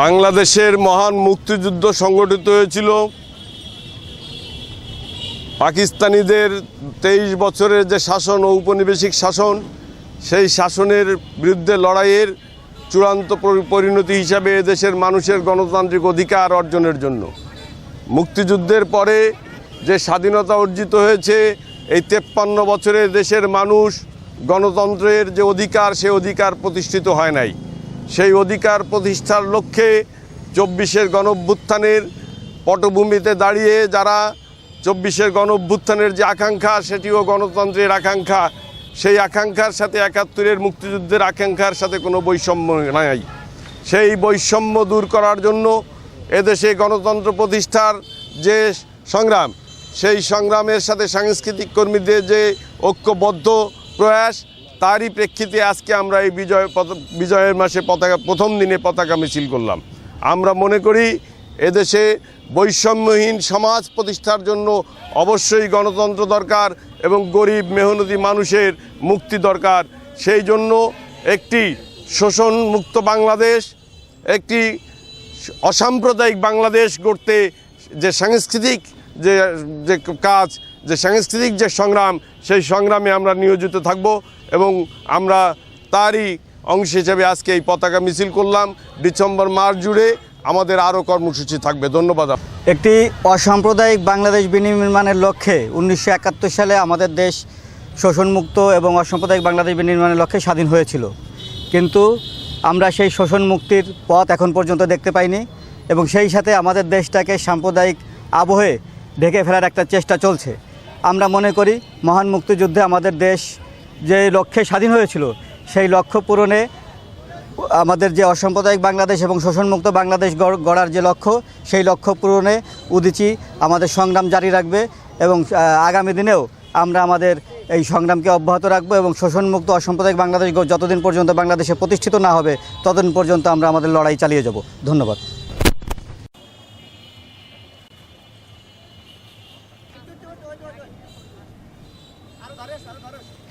বাংলাদেশের মহান মুক্তিযুদ্ধ সংগঠিত হয়েছিল। পাকিস্তানিদের তেইশ বছরের যে শাসন ঔপনিবেশিক শাসন, সেই শাসনের বিরুদ্ধে লড়াইয়ের চূড়ান্ত পরিণতি হিসাবে দেশের মানুষের গণতান্ত্রিক অধিকার অর্জনের জন্য। মুক্তিযুদ্ধের পরে যে স্বাধীনতা অর্জিত হয়েছে এই তেপ্পান্ন বছরে দেশের মানুষ গণতন্ত্রের যে অধিকার, সে অধিকার প্রতিষ্ঠিত হয় নাই। সেই অধিকার প্রতিষ্ঠার লক্ষ্যে চব্বিশের গণভ্যুত্থানের পটভূমিতে দাঁড়িয়ে যারা চব্বিশের গণঅভ্যুত্থানের যে আকাঙ্ক্ষা, সেটিও গণতন্ত্রের আকাঙ্ক্ষা। সেই আকাঙ্ক্ষার সাথে একাত্তরের মুক্তিযুদ্ধের আকাঙ্ক্ষার সাথে কোনো বৈষম্য নাই। সেই বৈষম্য দূর করার জন্য এদেশে গণতন্ত্র প্রতিষ্ঠার যে সংগ্রাম সেই সংগ্রামের সাথে সাংস্কৃতিক কর্মীদের যে ঐক্যবদ্ধ প্রয়াস, তারই প্রেক্ষিতে আজকে আমরা এই বিজয় বিজয়ের মাসে পতাকা, প্রথম দিনে পতাকা মিছিল করলাম। আমরা মনে করি, এদেশে বৈষম্যহীন সমাজ প্রতিষ্ঠার জন্য অবশ্যই গণতন্ত্র দরকার এবং গরিব মেহনতি মানুষের মুক্তি দরকার। সেই জন্য একটি শোষণ মুক্ত বাংলাদেশ, একটি অসাম্প্রদায়িক বাংলাদেশ গড়তে যে সাংস্কৃতিক যে যে কাজ, যে সাংস্কৃতিক যে সংগ্রাম, সেই সংগ্রামে আমরা নিয়োজিত থাকব এবং আমরা তারই অংশ হিসেবে আজকে এই পতাকা মিছিল করলাম। ডিসেম্বর মাস জুড়ে আমাদের আরও কর্মসূচি থাকবে। ধন্যবাদ। একটি অসাম্প্রদায়িক বাংলাদেশ বিনির্মাণের লক্ষ্যে উনিশশো একাত্তর সালে আমাদের দেশ শোষণমুক্ত এবং অসাম্প্রদায়িক বাংলাদেশ বিনির্মাণের লক্ষ্যে স্বাধীন হয়েছিল। কিন্তু আমরা সেই শোষণ মুক্তির পথ এখন পর্যন্ত দেখতে পাইনি এবং সেই সাথে আমাদের দেশটাকে সাম্প্রদায়িক আবহে ঢেকে ফেলার একটা চেষ্টা চলছে। আমরা মনে করি মহান মুক্তিযুদ্ধে আমাদের দেশ যে লক্ষ্যে স্বাধীন হয়েছিল, সেই লক্ষ্য পূরণে আমাদের যে অসাম্প্রদায়িক বাংলাদেশ এবং শোষণমুক্ত বাংলাদেশ গড়- গড়ার যে লক্ষ্য, সেই লক্ষ্য পূরণে উদিচি আমাদের সংগ্রাম জারি রাখবে এবং আগামী দিনেও আমরা আমাদের এই সংগ্রামকে অব্যাহত রাখব এবং শোষণমুক্ত অসাম্প্রদায়িক বাংলাদেশ যতদিন পর্যন্ত বাংলাদেশে প্রতিষ্ঠিত না হবে, ততদিন পর্যন্ত আমরা আমাদের লড়াই চালিয়ে যাব। ধন্যবাদ। Harus, harus, harus, harus.